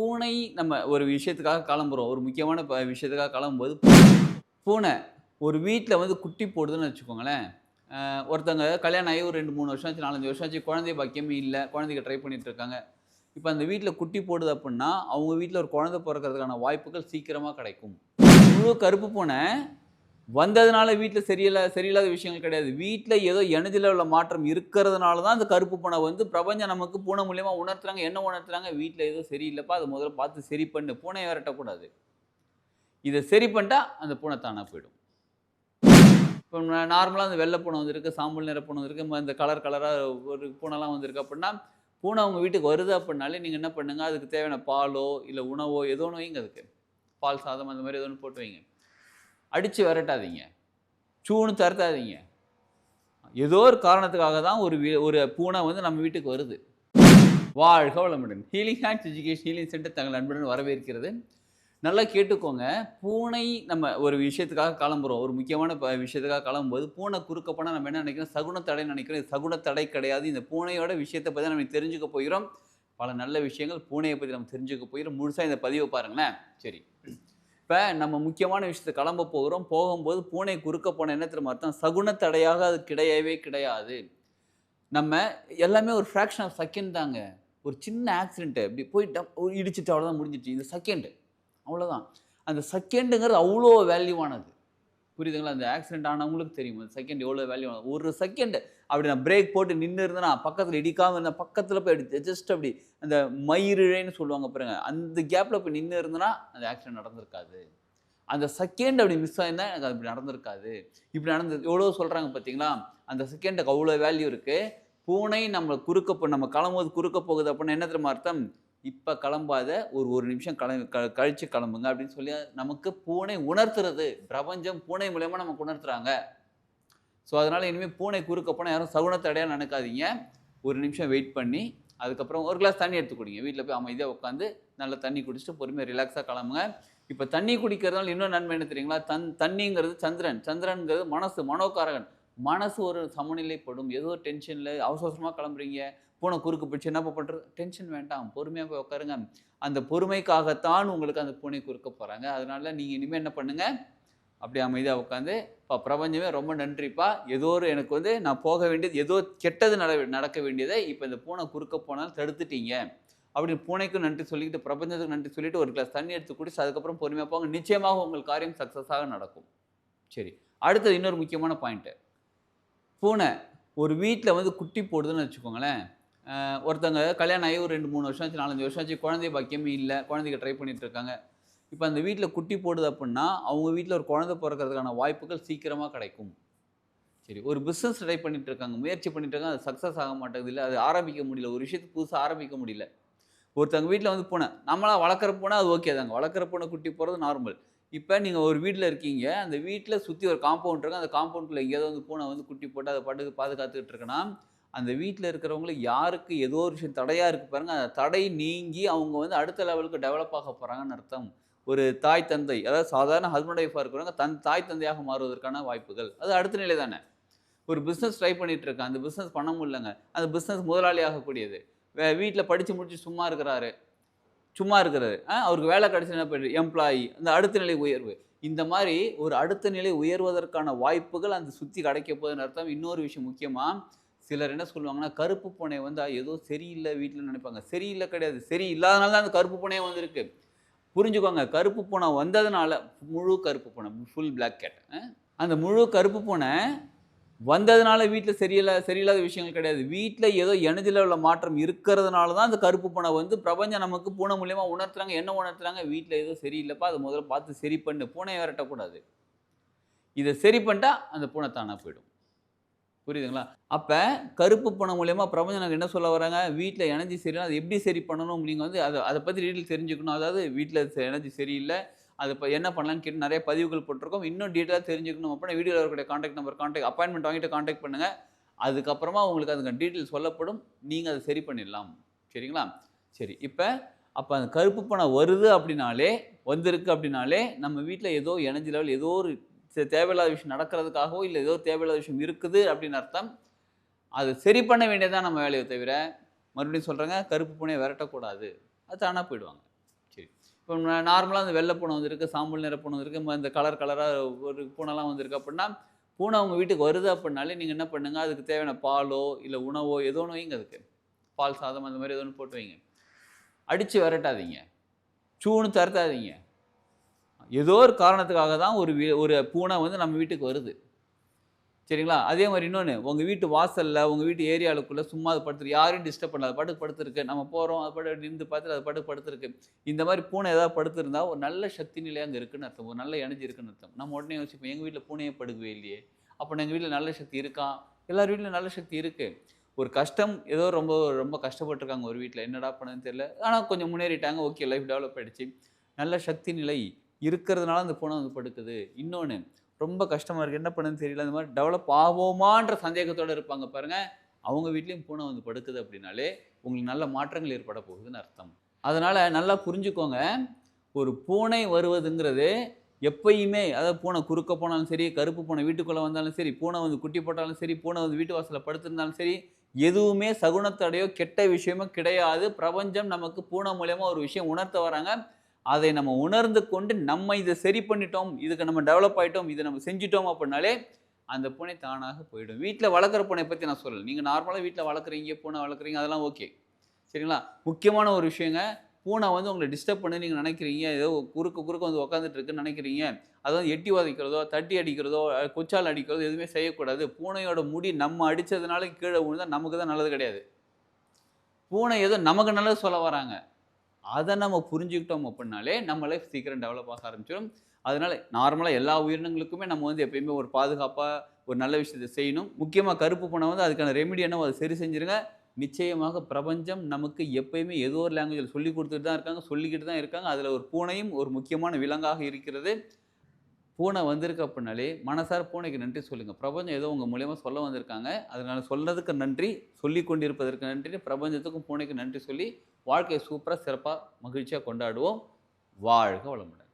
பூனை நம்ம ஒரு விஷயத்துக்காக கிளம்புறோம். ஒரு முக்கியமான ப விஷயத்துக்காக கிளம்பும்போது பூனை ஒரு வீட்டில் வந்து குட்டி போடுதுன்னு வச்சுக்கோங்களேன். ஒருத்தங்க கல்யாணம் ஆகி ஒரு ரெண்டு மூணு வருஷம் ஆச்சு நாலஞ்சு வருஷம் ஆச்சு குழந்தை பாக்கியமே இல்லை குழந்தைக்கு ட்ரை பண்ணிட்டு இருக்காங்க. இப்போ அந்த வீட்டில் குட்டி போடுது அப்படின்னா அவங்க வீட்டில் ஒரு குழந்தை பிறக்கிறதுக்கான வாய்ப்புகள் சீக்கிரமாக கிடைக்கும். முழு கருப்பு பூனை வந்ததுனால வீட்டில் சரியில்லை சரியில்லாத விஷயங்கள் கிடையாது. வீட்டில் ஏதோ எனர்ஜியில் உள்ள மாற்றம் இருக்கிறதுனால தான் அந்த கருப்பு பூனை வந்து பிரபஞ்சம் நமக்கு பூனை மூலியமாக உணர்த்துறாங்க. என்ன உணர்த்துறாங்க? வீட்டில் ஏதோ சரியில்லைப்பா அதை முதல்ல பார்த்து சரி பண்ணு. பூனையை விரட்டக்கூடாது. இதை சரி பண்ணிட்டா அந்த பூனை தானாக போயிடும். இப்போ நார்மலாக அந்த வெள்ளை பூனை வந்திருக்கு சாம்பல் நிற பூனை வந்திருக்கு இந்த கலர் கலராக ஒரு பூனைலாம் வந்திருக்கு அப்படின்னா பூனை அவங்க வீட்டுக்கு வருது அப்படின்னாலே நீங்கள் என்ன பண்ணுங்கள் அதுக்கு தேவையான பாலோ இல்லை உணவோ ஏதோ ஒன்று வைங்க அதுக்கு. பால் சாதம் அந்த மாதிரி ஏதோ ஒன்று போட்டு வைங்க. அடித்து விரட்டாதீங்க. சூன்னு தரத்தாதீங்க. ஏதோ ஒரு காரணத்துக்காக தான் ஒரு வீ ஒரு பூனை வந்து நம்ம வீட்டுக்கு வருது. வாழ்க வளமுடன். Healing hands education healing centre தங்கள் அன்புடன் வரவேற்கிறது. நல்லா கேட்டுக்கோங்க. பூனை நம்ம ஒரு விஷயத்துக்காக கிளம்புறோம். ஒரு முக்கியமான ப விஷயத்துக்காக கிளம்பும்போது பூனை குறுக்க போனால் நம்ம என்ன நினைக்கிறோம்? சகுன தடைன்னு நினைக்கிறோம். இது சகுன தடை கிடையாது. இந்த பூனையோட விஷயத்தை பற்றி நம்ம தெரிஞ்சுக்க போகிறோம். பல நல்ல விஷயங்கள் பூனையை பற்றி நம்ம தெரிஞ்சுக்க போகிறோம். முழுசாக இந்த பதிவை பாருங்களேன். சரி. இப்போ நம்ம முக்கியமான விஷயத்த கிளம்ப போகிறோம் போகும்போது பூனை குறுக்க போன என்ன திரும்ப அர்த்தம்? சகுன தடையாக அது கிடையவே கிடையாது. நம்ம எல்லாமே ஒரு ஃப்ராக்ஷன் ஆஃப் செகண்ட் தாங்க. ஒரு சின்ன ஆக்சிடென்ட்டு இப்படி போயிட்டு ஒரு இடிச்சிட்டு அவ்வளோதான் முடிஞ்சிச்சு இந்த செகண்டு அவ்வளோதான் அந்த செகண்டுங்கிறது அவ்வளோ வேல்யூவானது புரியுதுங்களா? அந்த ஆக்சிடென்ட் ஆனவங்களுக்கு தெரியும். அந்த செகண்ட் எவ்வளோ வேல்யூ ஒரு செகண்ட் அப்படி நான் பிரேக் போட்டு நின்று இருந்தேன்னா பக்கத்தில் இடிக்காமல் இருந்தேன் பக்கத்தில் போய் அப்படி ஜஸ்ட் அப்படி அந்த மயிரிழைன்னு சொல்லுவாங்க பாருங்க. அந்த கேப்பில் போய் நின்று இருந்தேன்னா அந்த ஆக்சிடென்ட் நடந்திருக்காது. அந்த செகண்ட் அப்படி மிஸ் ஆயிருந்தால் எனக்கு அப்படி இப்படி நடந்திருக்காது. இப்படி நடந்தது எவ்வளோ சொல்கிறாங்க பார்த்தீங்களா அந்த செகண்டுக்கு அவ்வளோ வேல்யூ இருக்குது பூனை நம்ம குறுக்க போ நம்ம கிளம்போது குறுக்க போகுது அப்படின்னா என்ன தெரியுமா அர்த்தம்? இப்போ கிளம்பாத ஒரு ஒரு நிமிஷம் கிளம்பி க கழித்து கிளம்புங்க அப்படின்னு சொல்லி நமக்கு பூனை உணர்த்துறது. பிரபஞ்சம் பூனை மூலயமா நமக்கு உணர்த்துறாங்க. ஸோ அதனால் இனிமேல் பூனை குறுக்க போனால் யாரும் சகுனத்தடையாக நினைக்காதீங்க ஒரு நிமிஷம் வெயிட் பண்ணி அதுக்கப்புறம் ஒரு கிளாஸ் தண்ணி எடுத்து குடிங்க. வீட்டில் போய் அமைதியாக உட்காந்து நல்லா தண்ணி குடிச்சிட்டு பொறுமையாக ரிலாக்ஸாக கிளம்புங்க. இப்போ தண்ணி குடிக்கிறதுனால இன்னும் நன்மை என்ன தெரியுங்களா? தன் தண்ணிங்கிறது சந்திரன். சந்திரன்கிறது மனசு மனோகாரகன். மனசு ஒரு சமநிலைப்படும் ஏதோ டென்ஷனில் அவசரமாக கிளம்புறீங்க. பூனை குறுக்கு பிடிச்சி என்ன பண்ணுறது டென்ஷன் வேண்டாம் பொறுமையாக போய் உட்காருங்க அந்த பொறுமைக்காகத்தான் உங்களுக்கு அந்த பூனை குறுக்க போகிறாங்க அதனால நீங்கள் இனிமேல் என்ன பண்ணுங்கள் அப்படி அமைதியாக உட்காந்து இப்போ பிரபஞ்சமே ரொம்ப நன்றிப்பா. ஏதோ ஒரு எனக்கு வந்து நான் போக வேண்டியது ஏதோ கெட்டது நட நடக்க வேண்டியதை இப்போ இந்த பூனை குறுக்க போனாலும் தடுத்துட்டீங்க. அப்படி பூனைக்கும் நன்றி சொல்லிக்கிட்டு பிரபஞ்சத்துக்கு நன்றி சொல்லிட்டு ஒரு கிளாஸ் தண்ணி எடுத்து குடிச்சு அதுக்கப்புறம் பொறுமையாக போங்க. நிச்சயமாக உங்கள் காரியம் சக்ஸஸாக நடக்கும். சரி. அடுத்தது இன்னொரு முக்கியமான பாயிண்ட்டு பூனை ஒரு வீட்டில் வந்து குட்டி போடுதுன்னு வச்சுக்கோங்களேன். ஒருத்தங்க கல்யாணம் ஆகி ஒரு ரெண்டு மூணு வருஷம் ஆச்சு நாலஞ்சு வருஷம் ஆச்சு குழந்தை பாக்கியமே இல்லை குழந்தைக்கு ட்ரை பண்ணிட்டு இருக்காங்க. இப்போ அந்த வீட்டில் குட்டி போடுது அப்படின்னா அவங்க வீட்டில் ஒரு குழந்தை பிறக்கிறதுக்கான வாய்ப்புகள் சீக்கிரமாக கிடைக்கும். சரி ஒரு பிஸ்னஸ் ட்ரை பண்ணிட்டு இருக்காங்க முயற்சி பண்ணிட்டு இருக்காங்க அது சக்ஸஸ் ஆக மாட்டேங்குது இல்லை அது ஆரம்பிக்க முடியல ஒரு விஷயத்தை புதுசாக ஆரம்பிக்க முடியல. ஒருத்தவங்க வீட்டில் வந்து பூனை நம்மளாம் வளர்க்குற பூனை அது ஓகே தாங்க வளர்க்குற பூனை குட்டி போகிறது நார்மல் இப்போ நீங்கள் ஒரு வீட்டில் இருக்கீங்க அந்த வீட்டில் சுற்றி ஒரு காம்பவுண்ட் இருக்கு அந்த காம்பவுண்டில் எங்கேயாவது வந்து பூனை வந்து குட்டி போட்டு அதை பாட்டுக்கு பாதுகாத்துக்கிட்டு இருக்குன்னா அந்த வீட்டில் இருக்கிறவங்களுக்கு யாருக்கு ஏதோ ஒரு விஷயம் தடையாக இருக்குது பாருங்கள் அந்த தடை நீங்கி அவங்க வந்து அடுத்த லெவலுக்கு டெவலப் ஆக போகிறாங்கன்னு அர்த்தம். ஒரு தாய் தந்தை அதாவது சாதாரண ஹஸ்பண்ட் ஒய்ஃபாக இருக்கிறவங்க தன் தாய் தந்தையாக மாறுவதற்கான வாய்ப்புகள். அது அடுத்த நிலை தானே. ஒரு பிஸ்னஸ் ட்ரை பண்ணிகிட்டு இருக்கேன் அந்த பிஸ்னஸ் பண்ண முடியலங்க. அந்த பிஸ்னஸ் முதலாளி ஆகக்கூடியது. வீட்டில் படித்து முடிச்சு சும்மா இருக்கிறாரு. சும்மா இருக்கிறாரு. அவருக்கு வேலை கிடச்சி என்ன பண்ணுறது எம்ப்ளாயி அந்த அடுத்த நிலை உயர்வு. இந்த மாதிரி ஒரு அடுத்த நிலை உயர்வதற்கான வாய்ப்புகள் அந்த சுற்றி கிடைக்க போகுதுன்னு அர்த்தம். இன்னொரு விஷயம் முக்கியமாக சிலர் என்ன சொல்லுவாங்கன்னா கருப்பு பூனை வந்து ஏதோ சரியில்லை வீட்டில் நினைப்பாங்க. சரியில்லை கிடையாது. சரி இல்லாதனால தான் அந்த கருப்பு பூனையே வந்திருக்கு. புரிஞ்சுக்கோங்க. கருப்பு பூனை வந்ததுனால முழு கருப்பு பூனை ஃபுல் பிளாக் கேட் அந்த முழு கருப்பு பூனை வந்ததுனால வீட்டில் சரியில்லை சரியில்லாத விஷயங்கள் கிடையாது. வீட்டில் ஏதோ எனர்ஜியில் உள்ள மாற்றம் இருக்கிறதுனால தான் அந்த கருப்பு பூனை வந்து பிரபஞ்சம் நமக்கு பூனை மூலியமாக உணர்த்துறாங்க. என்ன உணர்த்துறாங்க? வீட்டில் ஏதோ சரியில்லைப்பா அதை முதல்ல பார்த்து சரி பண்ணு. பூனை விரட்டக்கூடாது. இதை சரி பண்ணிட்டா அந்த பூனை தானாக போயிடும். புரியுதுங்களா? அப்போ கருப்பு பணம் மூலயமா பிரபஞ்சம் எனக்கு என்ன சொல்ல வராங்க? வீட்டில் எனர்ஜி சரியில்லை அதை எப்படி சரி பண்ணணும்? நீங்கள் வந்து அதை அதை பற்றி டீட்டெயில் தெரிஞ்சுக்கணும். அதாவது வீட்டில் எனர்ஜி சரியில்லை. அது இப்போ என்ன பண்ணலான்னு கேட்டு நிறைய பதிவுகள் போட்டிருக்கோம். இன்னும் டீட்டெயிலாக தெரிஞ்சுக்கணும். அப்படின்னா வீடியோவில் இருக்கக்கூடிய காண்டாக்ட் நம்பர் காண்டாக்ட் அப்பாயின்மெண்ட் வாங்கிட்டு காண்டாக்ட் பண்ணுங்கள் அதுக்கப்புறமா உங்களுக்கு அதுக்கு டீட்டெயில் சொல்லப்படும். நீங்கள் அதை சரி பண்ணிடலாம். சரிங்களா? சரி இப்போ அப்போ அந்த கருப்பு பணம் வருது அப்படின்னாலே வந்திருக்கு அப்படின்னாலே நம்ம வீட்டில் ஏதோ எனர்ஜி லெவல் ஏதோ ஒரு தேவையில்லாத விஷயம் நடக்கிறதுக்காகவோ இல்லை ஏதோ தேவையில்லாத விஷயம் இருக்குது அப்படின்னு அர்த்தம். அது சரி பண்ண வேண்டியதான் நம்ம வேலையை தவிர மறுபடியும் சொல்கிறேங்க கருப்பு பூனையை விரட்டக்கூடாது. அது தானாக போயிடுவாங்க. சரி. இப்போ நார்மலாக அந்த வெள்ளை பூனை வந்திருக்கு சாம்பல் நிற பூனை வந்திருக்கு இந்த கலர் கலராக ஒரு பூனைலாம் வந்திருக்கு அப்படின்னா பூனை உங்கள் வீட்டுக்கு வருது அப்படின்னாலே நீங்கள் என்ன பண்ணுங்கள் அதுக்கு தேவையான பாலோ இல்லை உணவோ ஏதோ ஒன்று வைங்க அதுக்கு. பால் சாதம் அந்த மாதிரி ஏதோ ஒன்று போட்டு வைங்க. அடித்து விரட்டாதீங்க. சூன்னு தரத்தாதீங்க. ஏதோ ஒரு காரணத்துக்காக தான் ஒரு வீ ஒரு பூனை வந்து நம்ம வீட்டுக்கு வருது. சரிங்களா? அதே மாதிரி இன்னொன்று உங்கள் வீட்டு வாசலில் உங்கள் வீட்டு ஏரியாவுக்குள்ளே சும்மா அது படுத்துருக்கு யாரையும் டிஸ்டர்ப் பண்ணல அது பாட்டுக்கு படுத்துருக்கு. நம்ம போகிறோம் அது பாட்டு நின்று பார்த்துட்டு அது பாட்டுக்கு படுத்துருக்கு. இந்த மாதிரி பூனை ஏதாவது படுத்துருந்தா ஒரு நல்ல சக்தி நிலை அங்கே இருக்குன்னு அர்த்தம். ஒரு நல்ல எனர்ஜி இருக்குன்னு அர்த்தம். நம்ம உடனே யோசிப்போம் எங்கள் வீட்டில் பூனையே படுக்கவே இல்லையே. அப்போ எங்கள் வீட்டில் நல்ல சக்தி இருக்கா? எல்லார் வீட்லையும் நல்ல சக்தி இருக்குது ஒரு கஷ்டம் ஏதோ ரொம்ப ரொம்ப கஷ்டப்பட்டிருக்காங்க ஒரு வீட்டில் என்னடா பண்ணுன்னு தெரியல. ஆனால் கொஞ்சம் முன்னேறிட்டாங்க ஓகே லைஃப் டெவலப் ஆயிடுச்சு. நல்ல சக்தி நிலை. இருக்கிறதுனால அந்த பூனை வந்து படுக்குது. இன்னொன்று ரொம்ப கஷ்டமாக இருக்குது என்ன பண்ணுன்னு தெரியல. அந்த மாதிரி டெவலப் ஆவோமான்ற சந்தேகத்தோடு இருப்பாங்க பாருங்கள் அவங்க வீட்லேயும் பூனை வந்து படுக்குது அப்படின்னாலே உங்களுக்கு நல்ல மாற்றங்கள் ஏற்பட போகுதுன்னு அர்த்தம். அதனால் நல்லா புரிஞ்சுக்கோங்க. ஒரு பூனை வருவதுங்கிறது எப்பயுமே அதாவது பூனை குறுக்க போனாலும் சரி கருப்பு பூனை வீட்டுக்குள்ளே வந்தாலும் சரி பூனை வந்து குட்டி போட்டாலும் சரி பூனை வந்து வீட்டு வாசலில் படுத்திருந்தாலும் சரி எதுவுமே சகுனத்தடையோ கெட்ட விஷயமோ கிடையாது. பிரபஞ்சம் நமக்கு பூனை மூலயமா ஒரு விஷயம் உணர்த்த வராங்க. அதை நம்ம உணர்ந்து கொண்டு நம்ம இதை சரி பண்ணிட்டோம் இதுக்கு நம்ம டெவலப் ஆகிட்டோம் இதை நம்ம செஞ்சிட்டோம் அப்படின்னாலே அந்த பூனை தானாக போயிடும். வீட்டில் வளர்க்குற பூனை பற்றி நான் சொல்லலை. நீங்கள் நார்மலாக வீட்டில் வளர்க்குறீங்க பூனை வளர்க்குறீங்க அதெல்லாம் ஓகே சரிங்களா? முக்கியமான ஒரு விஷயங்க பூனை வந்து உங்களை டிஸ்டர்ப் பண்ணி நீங்கள் நினைக்கிறீங்க ஏதோ குறுக்க குறுக்க வந்து உட்காந்துட்டு இருக்குன்னு நினைக்கிறீங்க அதை வந்து எட்டி வதைக்கிறதோ தட்டி அடிக்கிறதோ கொச்சால் அடிக்கிறதோ எதுவுமே செய்யக்கூடாது. பூனையோட முடி நம்ம அடித்ததுனால கீழே விழுந்தால் நமக்கு தான் நல்லது கிடையாது. பூனை ஏதோ நமக்கு நல்லது சொல்ல வராங்க. அதை நம்ம புரிஞ்சுக்கிட்டோம் அப்படின்னாலே நம்ம லைஃப் சீக்கிரம் டெவலப் ஆக ஆரம்பிச்சிடும். அதனால் நார்மலாக எல்லா உயிரினங்களுக்குமே நம்ம வந்து எப்பயுமே ஒரு பாதுகாப்பாக ஒரு நல்ல விஷயத்தை செய்யணும். முக்கியமாக கருப்பு பணம் வந்து அதுக்கான ரெமிடி என்னவோ அதை சரி செஞ்சிருங்க. நிச்சயமாக பிரபஞ்சம் நமக்கு எப்பயுமே ஏதோ ஒரு லாங்குவேஜில் சொல்லி கொடுத்துட்டு தான் இருக்காங்க சொல்லிக்கிட்டு தான் இருக்காங்க. அதில் ஒரு பூனையும் ஒரு முக்கியமான விலங்காக இருக்கிறது. பூனை வந்திருக்கு அப்படின்னாலே மனசார் பூனைக்கு நன்றி சொல்லுங்கள் பிரபஞ்சம் ஏதோ உங்கள் மூலியமாக சொல்ல வந்திருக்காங்க. அதனால் சொன்னதுக்கு நன்றி சொல்லி கொண்டிருப்பதற்கு நன்றி பிரபஞ்சத்துக்கும் பூனைக்கு நன்றி சொல்லி வாழ்க்கையை சூப்பராக சிறப்பாக மகிழ்ச்சியாக கொண்டாடுவோம். வாழ்க வளமுடன்.